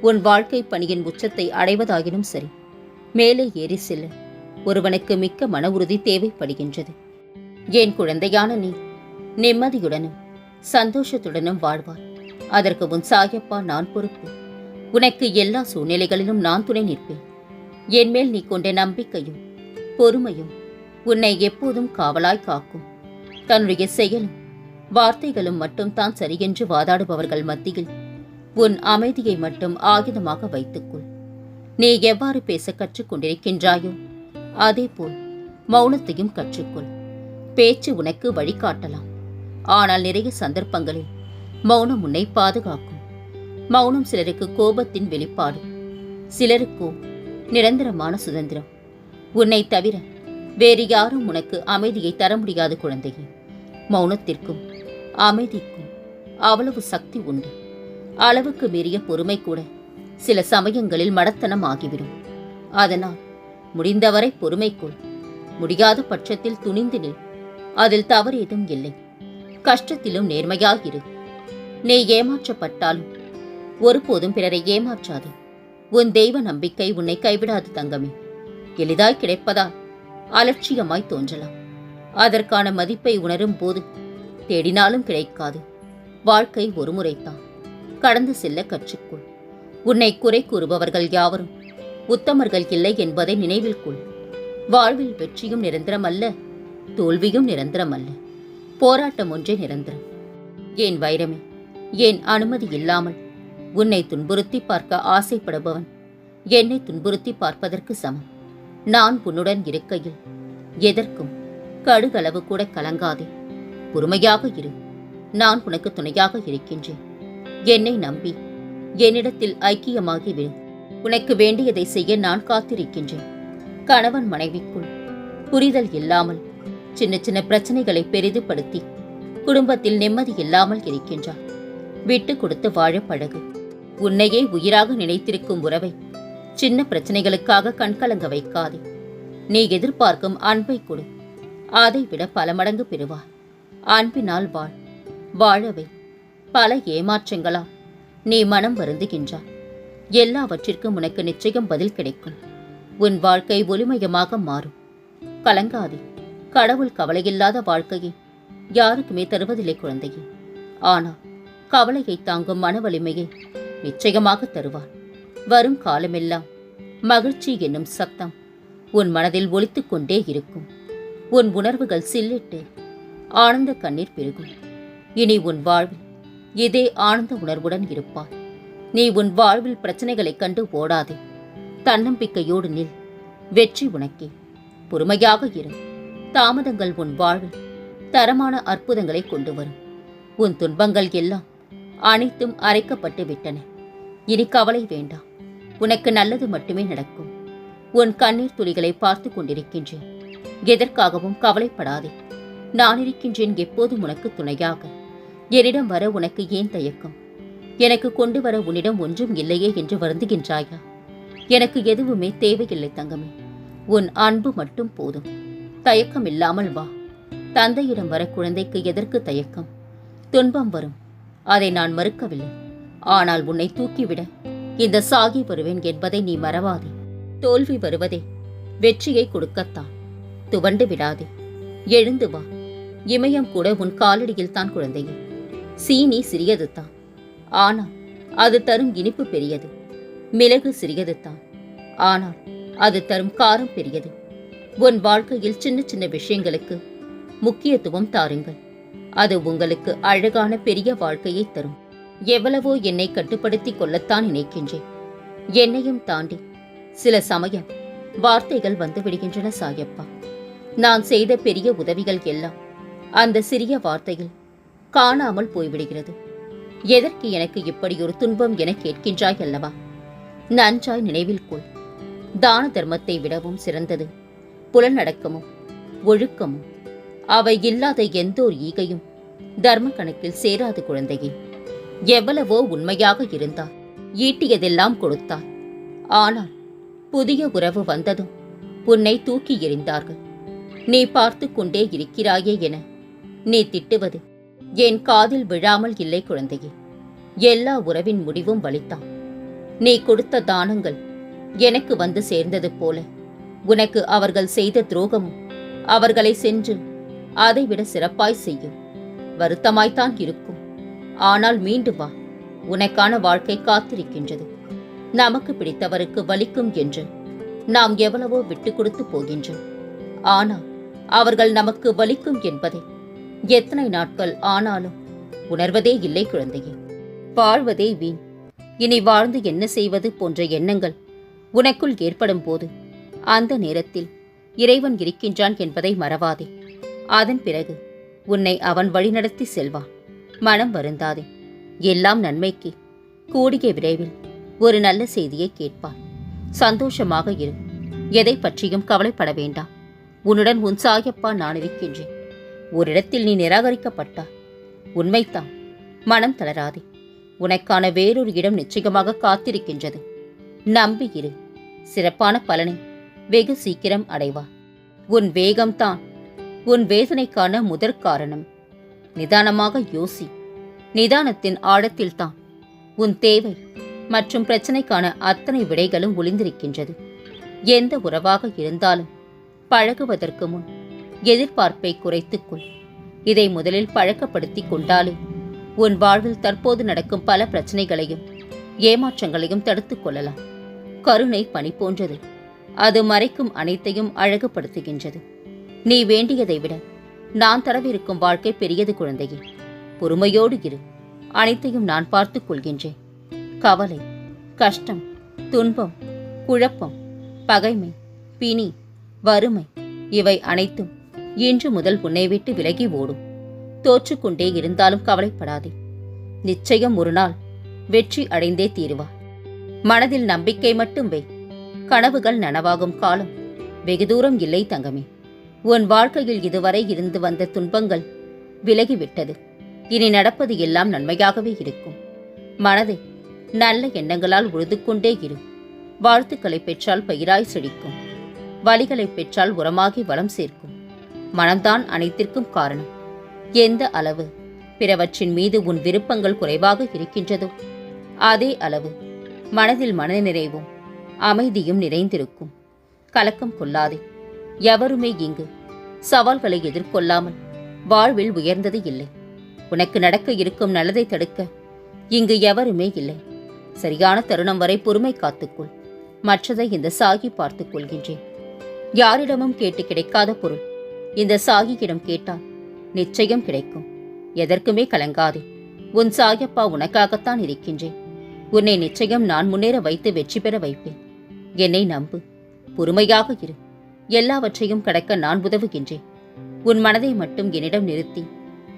உன் வாழ்க்கை பணியின் உச்சத்தை அடைவதாகினும் சரி மேலே ஏறி செல்ல. ஒருவனுக்கு மிக்க மன உறுதி தேவைப்படுகின்றது. என் குழந்தையான நீ? நிம்மதியுடனும் சந்தோஷத்துடனும் வாழ்வாய். அதற்கு உன் சாயப்பா நான் பொறுப்பு. உனக்கு எல்லா சூழ்நிலைகளிலும் நான் துணை நிற்பேன். என் மேல் நீ கொண்ட நம்பிக்கையும் பொறுமையும் உன்னை எப்போதும் காவலாய் காக்கும். தன்னுடைய செயலும் வார்த்தைகளும் மட்டும் தான் சரியென்று வாதாடுபவர்கள் மத்தியில் உன் அமைதியை மட்டும் ஆயுதமாக வைத்துக்கொள். நீ எவ்வாறு பேச கற்றுக்கொண்டிருக்கின்றாயோ அதேபோல் மௌனத்தையும் கற்றுக்கொள். பேச்சு உனக்கு வழிகாட்டலாம். ஆனால் நிறைய சந்தர்ப்பங்களில் மௌனம் உன்னை பாதுகாக்கும். மௌனம் சிலருக்கு கோபத்தின் வெளிப்பாடு. சிலருக்கோ நிரந்தரமான சுதந்திரம். உன்னை தவிர வேறு யாரும் உனக்கு அமைதியை தர முடியாது குழந்தையே. மௌனத்திற்கும் அமைதிக்கும் அவ்வளவு சக்தி உண்டு. அளவுக்கு மீறிய பொறுமை கூட சில சமயங்களில் மடத்தனம் ஆகிவிடும். அதனால் முடிந்தவரை பொறுமைக்குள் முடியாத பட்சத்தில் துணிந்து நில். அதில் தவறு ஏதும் இல்லை. கஷ்டத்திலும் நேர்மையாகிரு நீ ஏமாற்றப்பட்டாலும் ஒருபோதும் பிறரை ஏமாற்றாது. உன் தெய்வ நம்பிக்கை உன்னை கைவிடாது தங்கமே. எளிதாய் கிடைப்பதால் அலட்சியமாய் தோன்றலாம். அதற்கான மதிப்பை உணரும் போது தேடினாலும் கிடைக்காது. வாழ்க்கை ஒரு முறைதான். கடந்து செல்ல கற்றுக்கொள். உன்னை குறை கூறுபவர்கள் யாவரும் உத்தமர்கள் இல்லை என்பதை நினைவில் கொள். வாழ்வில் வெற்றியும் நிரந்தரமல்ல தோல்வியும் நிரந்தரமல்ல. போராட்டம் ஒன்றே நிரந்தரம். ஏன் வைரமே ஏன் அனுமதி இல்லாமல் உன்னை துன்புறுத்தி பார்க்க ஆசைப்படுபவன் என்னை துன்புறுத்தி பார்ப்பதற்கு சமம். நான் உன்னுடன் இருக்கையில் எதற்கும் கடுகளவு கூட கலங்காதே. பொறுமையாக இரு. நான் உனக்கு துணையாக இருக்கின்றேன். என்னை நம்பி. என்னிடத்தில் ஐக்கியமாகிவிடு. உனக்கு வேண்டியதை செய்ய நான் காத்திருக்கின்றேன். கணவன் மனைவிக்குள் புரிதல் இல்லாமல் சின்ன சின்ன பிரச்சனைகளை பெரிதுபடுத்தி குடும்பத்தில் நிம்மதி இல்லாமல் இருக்கின்றார் விட்டு கொடுத்து வாழ பழகு. உன்னையே உயிராக நினைத்திருக்கும் உறவை சின்ன பிரச்சனைகளுக்காக கண்கலங்க வைக்காதே. நீ எதிர்பார்க்கும் அன்பை கொடு. அதை விட பல மடங்கு பெறுவார் அன்பினால் வாழ். வாழவை பல ஏமாற்றங்களால் நீ மனம் வருந்துகின்றாய் எல்லாவற்றிற்கும் உனக்கு நிச்சயம் பதில் கிடைக்கும். உன் வாழ்க்கை ஒளிமயமாக மாறும். கலங்காதே. கடவுள் கவலையில்லாத வாழ்க்கையை. யாருக்குமே தருவதில்லை குழந்தையே. ஆனால் கவலையை தாங்கும் மன வலிமையை நிச்சயமாக தருவார். வரும் காலமெல்லாம் மகிழ்ச்சி என்னும் சத்தம் உன் மனதில் ஒலித்துக் கொண்டே இருக்கும். உன் உணர்வுகள் சில்லிட்டு ஆனந்த கண்ணீர் பெருகும். இனி உன் வாழ்வில் இதே ஆனந்த உணர்வுடன் இருப்பாய். நீ உன் வாழ்வில் பிரச்சனைகளைக் கண்டு ஓடாதே. தன்னம்பிக்கையோடு நில். வெற்றி உனக்கே. பொறுமையாக இரு. தாமதங்கள் உன் வாழ்வில் தரமான அற்புதங்களை கொண்டு வரும் உன் துன்பங்கள் எல்லாம் அனைத்தும் அரைக்கப்பட்டு விட்டன. இனி கவலை வேண்டாம். உனக்கு நல்லது மட்டுமே நடக்கும். உன் கண்ணீர் துளிகளை பார்த்து கொண்டிருக்கின்றேன். எதற்காகவும் கவலைப்படாதே. நான் இருக்கின்றேன் எப்போதும் உனக்கு துணையாக. என்னிடம் வர உனக்கு ஏன் தயக்கம்? எனக்கு கொண்டு வர உன்னிடம் ஒன்றும் இல்லையே என்று வருந்துகின்றாயா? எனக்கு எதுவுமே தேவையில்லை தங்கமே. உன் அன்பு மட்டும் போதும். தயக்கம் இல்லாமல் வா. தந்தையிடம் வர குழந்தைக்கு எதற்கு தயக்கம்? துன்பம் வரும். அதை நான் மறுக்கவில்லை. ஆனால் உன்னை தூக்கிவிட இந்த சாகி வருவேன் என்பதை நீ மறவாதே. தோல்வி வருவதே வெற்றியை கொடுக்கத்தான். துவண்டு விடாதே. எழுந்து வா. இமயம் கூட உன் காலடியில் தான் குழந்தையே. சீனி சிறியது தான் ஆனால் அது தரும் இனிப்பு பெரியது. மிளகு சிறியது தான் ஆனால் அது தரும் காரம் பெரியது. உன் வாழ்க்கையில் சின்ன சின்ன விஷயங்களுக்கு முக்கியத்துவம் தாருங்கள். அது உங்களுக்கு அழகான பெரிய வாழ்க்கையை தரும். எவ்வளவோ என்னை கட்டுப்படுத்தி கொள்ளத்தான் நினைக்கின்றேன். என்னையும் தாண்டி சில சமயம் வார்த்தைகள் வந்து விடுகின்றன சாயப்பா. நான் செய்த பெரிய உதவிகள் எல்லாம் அந்த சிறிய வார்த்தையில் காணாமல் போய்விடுகிறது. எதற்கு எனக்கு இப்படி ஒரு துன்பம் என கேட்கின்றாய் அல்லவா? நன்றாய் நினைவில் கொள். தான தர்மத்தை விடவும் சிறந்தது. புலனடக்கமும் ஒழுக்கமும் அவை இல்லாத எந்த ஒரு ஈகையும் தர்ம கணக்கில் சேராது குழந்தையே. எவ்வளவோ உண்மையாக இருந்தார் ஈட்டியதெல்லாம் கொடுத்தார். ஆனால் புதிய உறவு வந்ததும் உன்னை தூக்கி எறிந்தார்கள். நீ பார்த்து கொண்டே இருக்கிறாயே என நீ திட்டுவது என் காதில் விழாமல் இல்லை குழந்தையே. எல்லா உறவின் முடிவும் வலித்தான் நீ கொடுத்த தானங்கள் எனக்கு வந்து சேர்ந்தது போல. உனக்கு அவர்கள் செய்த துரோகமும் அவர்களை சென்று அதைவிட சிறப்பாய் செய்யும். வருத்தமாய்த்தான் இருக்கும். ஆனால் மீண்டு வா. உனக்கான வாழ்க்கை காத்திருக்கின்றது. நமக்கு பிடித்தவருக்கு வலிக்கும் என்று நாம் எவ்வளவோ விட்டு கொடுத்து போகின்றோம். ஆனால் அவர்கள் நமக்கு வலிக்கும் என்பதை எத்தனை நாட்கள் ஆனாலும் உணர்வதே இல்லை குழந்தையே. வாழ்வதே வீண். இனி வாழ்ந்து என்ன செய்வது போன்ற எண்ணங்கள் உனக்குள் ஏற்படும் போது அந்த நேரத்தில் இறைவன் இருக்கின்றான் என்பதை மறவாதே. அதன் பிறகு உன்னை அவன் வழிநடத்தி செல்வான் மனம் வருந்தாதே. எல்லாம் நன்மைக்கு. கூடிய விரைவில் ஒரு நல்ல செய்தியை கேட்பான். சந்தோஷமாக இரு. எதை பற்றியும் கவலைப்பட வேண்டாம். உன்னுடன் உன் சாயப்பா நான் இருக்கின்றேன். ஓரிடத்தில் நீ நிராகரிக்கப்பட்டாய். உண்மைதான். மனம் தளராதே. உனக்கான வேறொரு இடம் நிச்சயமாக காத்திருக்கின்றது. நம்பி இரு. சிறப்பான பலனை வெகு சீக்கிரம் அடைவா. உன் வேகம்தான். உன் வேதனைக்கான முதற் காரணம். நிதானமாக யோசி. நிதானத்தின் ஆழத்தில்தான். உன் தேவை மற்றும் பிரச்சனைக்கான அத்தனை விடைகளும் ஒளிந்திருக்கின்றது. எந்த உறவாக இருந்தாலும் பழகுவதற்கு முன் எதிர்பார்ப்பை குறைத்துக்கொள். இதை முதலில் பழக்கப்படுத்திக் கொண்டாலே உன் வாழ்வில் தற்போது நடக்கும் பல பிரச்சனைகளையும் ஏமாற்றங்களையும் தடுத்துக் கொள்ளலாம். கருணை பணி போன்றது. அது மறைக்கும் அனைத்தையும் அழகுபடுத்துகின்றது. நீ வேண்டியதை விட நான் தரவிருக்கும் வாழ்க்கை பெரியது குழந்தையே. பொறுமையோடு இரு. அனைத்தையும் நான் பார்த்துக் கொள்கின்றேன். கவலை கஷ்டம் துன்பம் குழப்பம் பகைமை பிணி வறுமை இவை அனைத்தும் இன்று முதல் உன்னை விட்டு விலகி ஓடும். தோற்றுக்கொண்டே இருந்தாலும் கவலைப்படாதே. நிச்சயம் ஒரு நாள் வெற்றி அடைந்தே தீருவா. மனதில் நம்பிக்கை மட்டும் வை. கனவுகள் நனவாகும் காலம். வெகு தூரம் இல்லை தங்கமே. உன் வாழ்க்கையில் இதுவரை இருந்து வந்த துன்பங்கள் விலகிவிட்டது. இனி நடப்பது எல்லாம் நன்மையாகவே இருக்கும். மனதை நல்ல எண்ணங்களால் உழுது கொண்டே இரு. வாழ்த்துக்களை பெற்றால் பயிராய் செழிக்கும். வழிகளை பெற்றால் உரமாகி வளம் சேர்க்கும். மனம்தான் அனைத்திற்கும் காரணம். எந்த அளவு? பிறவற்றின் மீது உன் விருப்பங்கள் குறைவாக இருக்கின்றதோ அதே அளவு. மனதில் மனநிறைவும் அமைதியும் நிறைந்திருக்கும். கலக்கம் கொள்ளாதே. எவருமே இங்கு சவால்களை எதிர்கொள்ளாமல் வாழ்வில் உயர்ந்தது இல்லை. உனக்கு நடக்க இருக்கும் நல்லதை தடுக்க இங்கு எவருமே இல்லை. சரியான தருணம் வரை பொறுமை காத்துக்கொள். மற்றதை இந்த சாகி பார்த்துக் கொள்கின்றேன். யாரிடமும் கேட்டு கிடைக்காத பொருள். இந்த சாகியிடம் கேட்டால் நிச்சயம் கிடைக்கும். எதற்குமே கலங்காதே. உன் சாயப்பா உனக்காகத்தான் இருக்கின்றேன். உன்னை நிச்சயம் நான் முன்னேற வைத்து வெற்றி பெற வைப்பேன். என்னை நம்பு. பொறுமையாக இரு. எல்லாவற்றையும் கடக்க நான் உதவுகின்றேன். உன் மனதை மட்டும் என்னிடம் நிறுத்தி.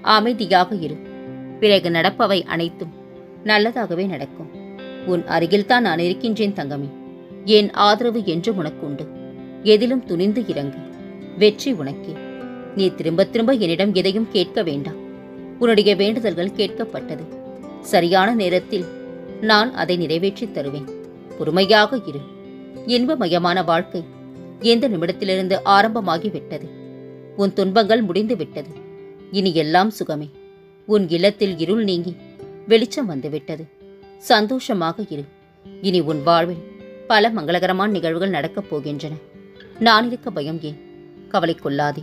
அமைதியாக இரு. பிறகு நடப்பவை அனைத்தும் நல்லதாகவே நடக்கும். உன் அருகில்தான் நான் இருக்கின்றேன் தங்கமே. என் ஆதரவு என்றும் உனக்கு உண்டு எதிலும் துணிந்து இறங்கு. வெற்றி உனக்கே. நீ திரும்ப திரும்ப என்னிடம் எதையும் கேட்க வேண்டாம். உன்னுடைய வேண்டுதல்கள் கேட்கப்பட்டது. சரியான நேரத்தில் நான் அதை நிறைவேற்றித் தருவேன். பொறுமையாக இரு. இன்பமயமான வாழ்க்கை எந்த நிமிடத்திலிருந்து ஆரம்பமாகிவிட்டது? உன் துன்பங்கள் முடிந்து விட்டது இனி எல்லாம் சுகமே. உன் இல்லத்தில் இருள் நீங்கி வெளிச்சம் வந்துவிட்டது. சந்தோஷமாக இரு. இனி உன் வாழ்வில் பல மங்களகரமான நிகழ்வுகள் நடக்கப் போகின்றன. நான் இருக்க பயம் ஏன்? கவலை கொள்ளாதே.